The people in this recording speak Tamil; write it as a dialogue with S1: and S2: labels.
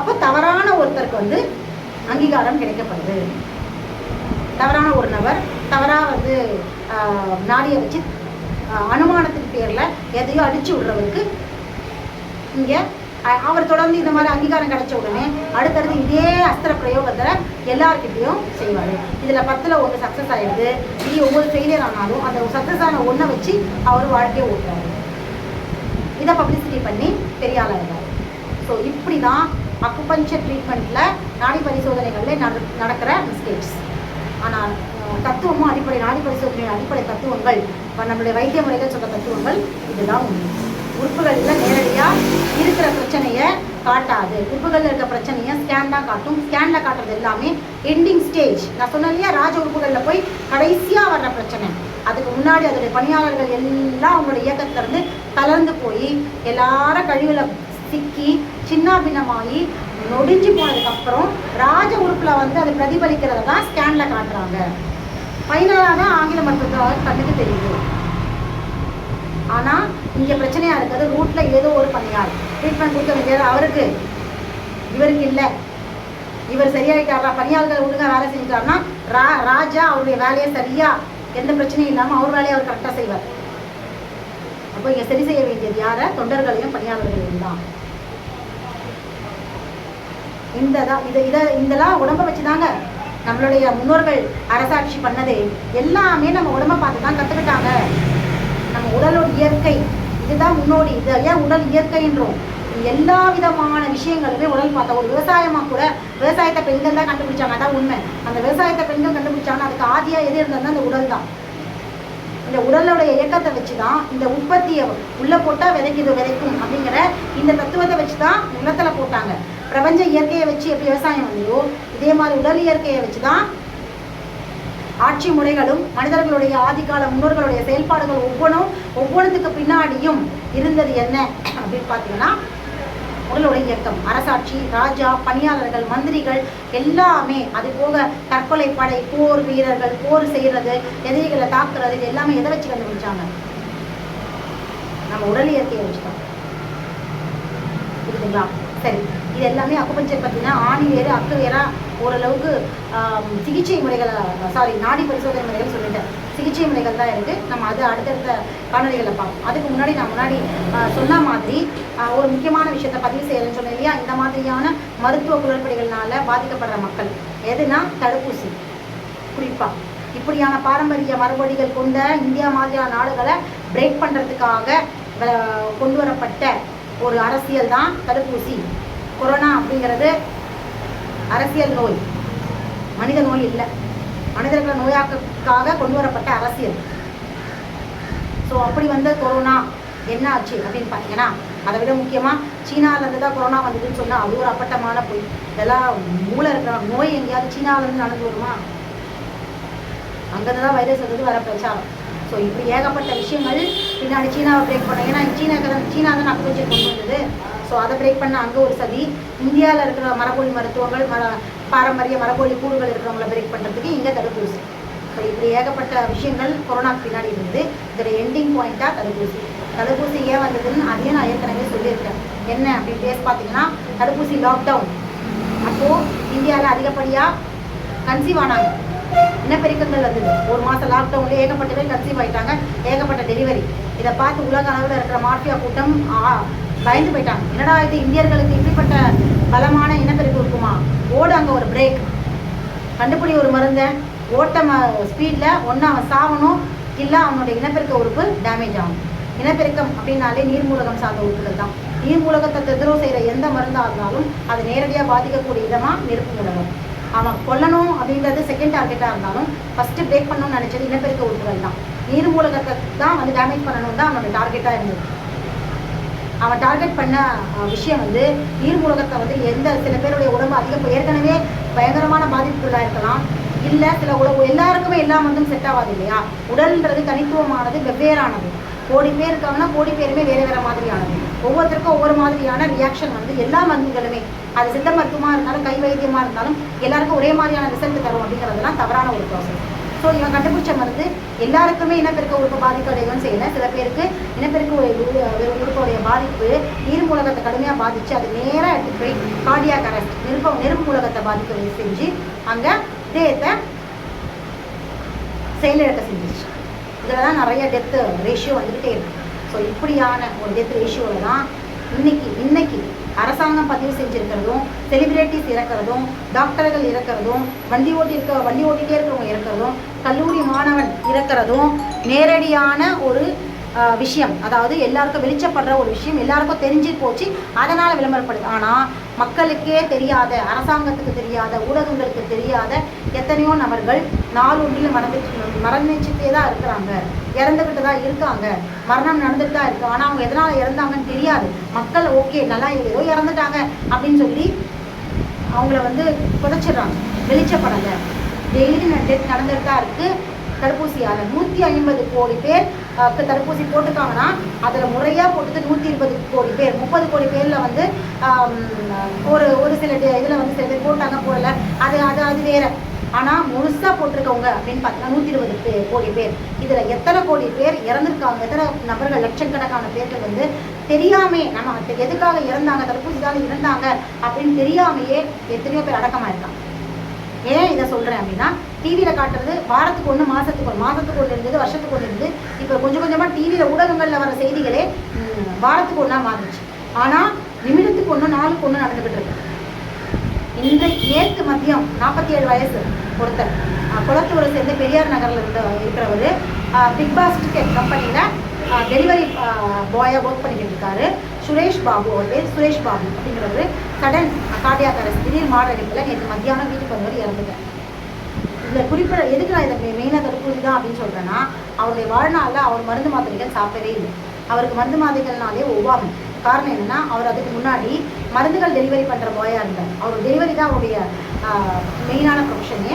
S1: அப்போ தவறான ஒருத்தருக்கு வந்து அங்கீகாரம் கிடைக்கப்படுது. தவறான ஒரு நபர் தவறாக வந்து நாடியை வச்சு அனுமானத்துக்கு அனுமானத்தின் பேரில் எதையோ அடிச்சு விடுறவருக்கு இங்கே அவர் தொடர்ந்து இந்த மாதிரி அங்கீகாரம் கிடைச்ச உடனே அடுத்தடுத்து இதே அஸ்திர பிரயோகத்தை எல்லார்கிட்டையும் செய்வார். இதில் பத்தில் ஒன்று சக்ஸஸ் ஆகிடுது இது ஒவ்வொரு ஃபெயிலியர் ஆனாலும் அந்த சக்ஸஸ் ஆன ஒன்றை வச்சு அவர் வாழ்க்கையை ஓட்டுறாரு. இதை பப்ளிசிட்டி பண்ணி பெரிய ஆளாக ஸோ இப்படி தான் அக்குபஞ்சர் ட்ரீட்மெண்ட்டில் நாடி பரிசோதனைகளில் நட நடக்கிற மிஸ்டேக்ஸ் ஆனால் தத்துவமும் அடிப்படை நாடி பரிசோதனையின் அடிப்படை தத்துவங்கள் இப்போ நம்மளுடைய வைத்திய முறைகள் சொல்ல தத்துவங்கள் இதுதான் உண்மை. உறுப்புகளில் நேரடியாக இருக்கிற பிரச்சனையை காட்டாது. உறுப்புகளில் இருக்க பிரச்சனையை ஸ்கேன் தான் காட்டும். ஸ்கேனில் காட்டுறது எல்லாமே எண்டிங் ஸ்டேஜ் நான் சொன்னேன் இல்லையா ராஜ உறுப்புகளில் போய் கடைசியாக வர்ற பிரச்சனை. அதுக்கு முன்னாடி அதோடைய பணியாளர்கள் எல்லாம் அவங்களோட இயக்கத்திலேருந்து தளர்ந்து போய் எல்லாரும் கழிவுல சிக்கி சின்ன பின்னமாகி நொடிஞ்சு போனதுக்கப்புறம் ராஜ உறுப்பில் வந்து அது பிரதிபலிக்கிறத தான் ஸ்கேனில் காட்டுறாங்க. ஃபைனலாக தான் ஆங்கில மருத்துவ கண்ணுக்கு தெரியுது. ஆனால் இங்கே பிரச்சனையாக இருக்கிறது ரூட்டில் ஏதோ ஒரு பணியாள் ட்ரீட்மெண்ட் கொடுக்க வேண்டியது அவருக்கு. இவருக்கு இல்லை. இவர் சரியாயிட்டாரா? பணியாளர்கள் ஒழுங்கா வேலை செஞ்சுட்டாருன்னா ரா ராஜா அவருடைய வேலையை சரியா எந்த பிரச்சனையும் இல்லாமல் அவர் வேலையை அவர் கரெக்டாக செய்வார். அப்போ இங்கே சரி செய்ய வேண்டியது யாரை? தொண்டர்களையும் பணியாளர்களையும் தான். இந்த தான் இதை இதை இதெல்லாம் வச்சு வச்சுதாங்க நம்மளுடைய முன்னோர்கள் அரசாட்சி பண்ணதே. எல்லாமே நம்ம உடம்ப பார்த்து தான் கற்றுக்கிட்டாங்க நம்ம உடலோட இயற்கை இதுதான் முன்னோடி இது ஏன் உடல் இயற்கைன்றோம் எல்லா விதமான விஷயங்களுமே உடல் பார்த்தா. ஒரு விவசாயமா கூட விவசாயத்தை பெண்கள் தான் கண்டுபிடிச்சாங்க. அதான் உண்மை. அந்த விவசாயத்தை பெண்கள் கண்டுபிடிச்சாங்கன்னா அதுக்கு ஆதியா எது இருந்ததுன்னா அந்த உடல் தான். இந்த உடலுடைய இயக்கத்தை வச்சு தான் இந்த உற்பத்தியை உள்ள போட்டா விதைக்குது விதைக்கும் அப்படிங்கிற இந்த தத்துவத்தை வச்சு தான் நிலத்துல போட்டாங்க. பிரபஞ்ச இயற்கையை வச்சு எப்படி விவசாயம் வந்ததோ இதே மாதிரி உடல் இயற்கையை வச்சு தான் ஆட்சி முறைகளும் மனிதர்களுடைய ஆதிகால முன்னோர்களுடைய செயல்பாடுகள் ஒவ்வொன்றும் ஒவ்வொன்றுத்துக்கு பின்னாடியும் இருந்தது என்ன அப்படின்னு பார்த்தீங்கன்னா உடலுடைய இயக்கம். அரசாட்சி ராஜா பணியாளர்கள் மந்திரிகள் எல்லாமே அது போக தற்கொலை படை போர் வீரர்கள் போர் செய்யறது எதிரிகளை தாக்குறது இது எல்லாமே எதை வச்சு கண்டுபிடிச்சாங்க? நம்ம உடல் இயற்கையை வச்சுதான். புரியுதுங்களா? சரி. இது எல்லாமே அக்குபஞ்சர் பார்த்தீங்கன்னா ஆணி வேறு அக்கு வேறாக ஓரளவுக்கு சிகிச்சை முறைகளை சாரி நாடி பரிசோதனை முறைகள் சொல்லிட்டேன் சிகிச்சை முறைகள் தான் இருக்குது நம்ம அது அடுத்தடுத்த காணொலிகளில் பார்ப்போம். அதுக்கு முன்னாடி நான் முன்னாடி சொன்ன மாதிரி ஒரு முக்கியமான விஷயத்தை பதிவு செய்யறேன்னு சொன்னேன் இல்லையா? இந்த மாதிரியான மருத்துவ குளறுபடிகள்னால பாதிக்கப்படுற மக்கள். எதுனா தடுப்பூசி. குறிப்பாக இப்படியான பாரம்பரிய மரபடிகள் கொண்ட இந்தியா மாதிரியான நாடுகளை பிரேக் பண்ணுறதுக்காக கொண்டு வரப்பட்ட ஒரு அரசியல் தான் தடுப்பூசி. கொரோனா அப்படிங்கிறது அரசியல் நோய். மனித நோய் இல்லை. மனிதர்களை நோயாக்கக்காக கொண்டு வரப்பட்ட அரசியல். ஸோ அப்படி வந்த கொரோனா என்ன ஆச்சு அப்படின்னு பார்த்தீங்கன்னா அதை விட முக்கியமாக சீனாவிலேருந்து தான் கொரோனா வந்ததுன்னு சொன்னால் அது ஒரு அப்பட்டமான போய். இதெல்லாம் மூளை இருக்கிற நோய் எங்கேயாவது சீனாவிலேருந்து நடந்து வருமா? அங்கேருந்து தான் வைரஸ் வந்து வர பிரச்சாரம். ஸோ இப்படி ஏகப்பட்ட விஷயங்கள் பின்னாடி சீனாவை பிரேக் பண்ண ஏன்னா சீனா சீனா தான் அக்குபஞ்சர் கொண்டு வந்தது. ஸோ அதை பிரேக் பண்ண அங்கே ஒரு சதி. இந்தியாவில் இருக்கிற மரபொழி மருத்துவங்கள் மர பாரம்பரிய மரபொழி கூடுகள் இருக்கிறவங்களை பிரேக் பண்ணுறதுக்கு இங்கே தடுப்பூசி. ஸோ இப்படி ஏகப்பட்ட விஷயங்கள் கொரோனாக்கு பின்னாடி இருந்தது. இதோட எண்டிங் பாயிண்ட்டாக தடுப்பூசி. தடுப்பூசி ஏன் வந்ததுன்னு அதையும் நான் ஏற்கனவே சொல்லியிருக்கேன். என்ன அப்படின்னு பேச பார்த்தீங்கன்னா தடுப்பூசி லாக்டவுன் அப்போது இந்தியாவில் அதிகப்படியாக கன்சீவ் ஆனாங்க. இனப்பெருக்கங்கள் வந்தது? ஒரு மாதம் லாக்டவுனில் ஏகப்பட்ட பேர் கன்சீவ் ஆயிட்டாங்க. ஏகப்பட்ட டெலிவரி இதை பார்த்து உலக அளவில் இருக்கிற மாஃபியா கூட்டம் ஆ, பயந்து போயிட்டாங்க என்னடா இது இந்தியர்களுக்கு இப்படிப்பட்ட பலமான இனப்பெருக்கு இருக்குமா? ஓடு அங்கே ஒரு பிரேக் கண்டுபிடி ஒரு மருந்தை. ஓட்ட ஸ்பீடில் ஒன்று அவன் சாவணும். இல்லை அவனுடைய இனப்பெருக்க உறுப்பு டேமேஜ் ஆகும். இனப்பெருக்கம் அப்படின்னாலே நீர்மூலகம் சார்ந்த உறுப்புகள் தான். நீர்மூலகத்தை தொந்தரவு செய்கிற எந்த மருந்தாக இருந்தாலும் அது நேரடியாக பாதிக்கக்கூடிய விதமாக நெருப்பு மூலகம். அவன் கொல்லணும் அப்படின்றது செகண்ட் டார்கெட்டாக இருந்தாலும் ஃபஸ்ட்டு பிரேக் பண்ணணும்னு நினச்சது இனப்பெருக்க உறுப்புகள் தான். நீர்மூலகத்தை தான் வந்து டேமேஜ் பண்ணணும் தான் அவனோட டார்கெட்டாக இருந்தது. அவன் டார்கெட் பண்ண விஷயம் வந்து நீர்மூலகத்தை வந்து எந்த சில பேருடைய உடம்பு அதிகம் ஏற்கனவே பயங்கரமான பாதிப்புகளாக இருக்கலாம். இல்லை சில உடம்பு எல்லாருக்குமே எல்லா வந்து செட் ஆகாது இல்லையா? உடல்ன்றது தனித்துவமானது வெவ்வேறானது. கோடி பேர் இருக்காங்கன்னா கோடி பேருமே வேறு வேறு மாதிரியானது. ஒவ்வொருத்தருக்கும் ஒவ்வொரு மாதிரியான ரியாக்ஷன் வந்து எல்லா மருந்துகளுமே. அது சித்த மருத்துவமாக இருந்தாலும் கை வைத்தியமாக இருந்தாலும் எல்லாருக்கும் ஒரே மாதிரியான ரிசல்ட் தரும் அப்படிங்கிறதுலாம் தவறான ஒரு ப்ராசஸ் ஸோ இவன் கண்டுபிடிச்ச மருந்து எல்லாருக்குமே இனப்பெருக்க உறுப்பு பாதிக்கடையவும் செய்யலை சில பேருக்கு இனப்பெருக்க உறு- உறுப்புடைய பாதிப்பு நீர் மூலகத்தை கடுமையாக பாதிச்சு அது நேராக எடுத்துகிட்டு போய் கார்டியாக அரெஸ்ட் நெருப்ப நெருப்பு மூலகத்தை பாதிக்க செஞ்சு அங்கே தேயத்தை செயலிழக்க செஞ்சிச்சு இதில் தான் நிறைய டெத்து ரேஷியோ வந்துக்கிட்டே இருக்கு. ஸோ இப்படியான ஒரு டெத் ரேஷியோவில் தான் இன்னைக்கு இன்னைக்கு அரசாங்கம் பதிவு செஞ்சுருக்கிறதும் செலிபிரிட்டிஸ் இறக்கிறதும் டாக்டர்கள் இறக்கிறதும் வண்டி ஓட்டி இருக்க வண்டி ஓட்டிகிட்டே இருக்கிறவங்க இறக்கிறதும் கல்லூரி மாணவன் இறக்கிறதும் நேரடியான ஒரு விஷயம். அதாவது எல்லாருக்கும் வெளிச்சப்படுற ஒரு விஷயம் எல்லாருக்கும் தெரிஞ்சு போச்சு அதனால் விளம்பரப்படுது. ஆனால் மக்களுக்கே தெரியாத அரசாங்கத்துக்கு தெரியாத ஊடகங்களுக்கு தெரியாத எத்தனையோ நபர்கள் நாள் ஒன்றில் மறந்து மறந்துச்சுட்டே தான் இருக்கிறாங்க. இறந்துக்கிட்டு தான் இருக்காங்க. மரணம் நடந்துட்டு தான் இருக்கு. ஆனால் அவங்க எதனால் இறந்தாங்கன்னு தெரியாது. மக்கள் ஓகே நல்லா ஏதோ இறந்துட்டாங்க அப்படின்னு சொல்லி அவங்கள வந்து புதைச்சிடுறாங்க. வெளிச்சப்படலை. டெய்லி டெத் நடந்துட்டு தான் இருக்குது தடுப்பூசியால் நூற்றி ஐம்பது கோடி பேர் தடுப்பூசி போட்டிருக்காங்கன்னா அதில் முறையாக போட்டது நூற்றி இருபது கோடி பேர். முப்பது கோடி பேரில் வந்து ஒரு ஒரு சில இதில் வந்து சில பேர் போட்டாங்க போடல. அது அது அது வேற. ஆனால் முழுசாக போட்டிருக்கவங்க அப்படின்னு பார்த்தீங்கன்னா நூற்றி இருபது பே கோடி பேர். இதில் எத்தனை கோடி பேர் இறந்துருக்காங்க? எத்தனை நபர்கள் லட்சக்கணக்கான பேர்கள் வந்து தெரியாமே நம்ம எதுக்காக இறந்தாங்க தடுப்பூசிக்காக இறந்தாங்க அப்படின்னு தெரியாமையே எத்தனையோ பேர் அடக்கமாக இருக்காங்க ஏன் இதை சொல்கிறேன் அப்படின்னா டிவியில் காட்டுறது வாரத்துக்கு ஒன்று மாதத்துக்கு ஒன்று மாதத்துக்கு ஒன்று இருந்தது வருஷத்துக்கு ஒன்று இருந்தது. இப்போ கொஞ்சம் கொஞ்சமாக டிவியில் ஊடகங்களில் வர செய்திகளே வாரத்துக்கு ஒன்றா மாறிச்சு. ஆனால் நிமிடத்துக்கு ஒன்று நாளுக்கு ஒன்று நடந்துக்கிட்டு இருக்கு. இன்றைக்கு நேற்று மதியம் நாற்பத்தி ஏழு வயசு ஒருத்தர் குளத்தூரை சேர்ந்த பெரியார் நகரில் இருந்த இருக்கிறவர் பிக் பாஸ்கெட் கம்பெனியில் டெலிவரி பாயாக ஒர்க் பண்ணிக்கிட்டு இருக்காரு. சுரேஷ் பாபு அவர் பேர் சுரேஷ் பாபு அப்படிங்கிறவர். கடன் கார்டியாக் அரசு திடீர் மாரடைப்பில் நேற்று மத்தியானம் வீட்டுக்கு வந்தவர் இறந்துட்டேன் இதில் குறிப்பிட எதுக்கு நான் இதை மெயினாக தடுப்பூசி தான் அப்படின்னு சொல்கிறேன்னா அவருடைய வாழ்நாளில் அவர் மருந்து மாத்திரைகள் சாப்பிடவே இல்லை. அவருக்கு மருந்து மாத்திரைகள்னாலே ஒவ்வாமை காரணம் என்னன்னா அவர் அதுக்கு முன்னாடி மருந்துகள் டெலிவரி பண்ணுற பாயாக இருந்தார். அவர் டெலிவரி தான் அவருடைய மெயினான ப்ரொஃபஷனே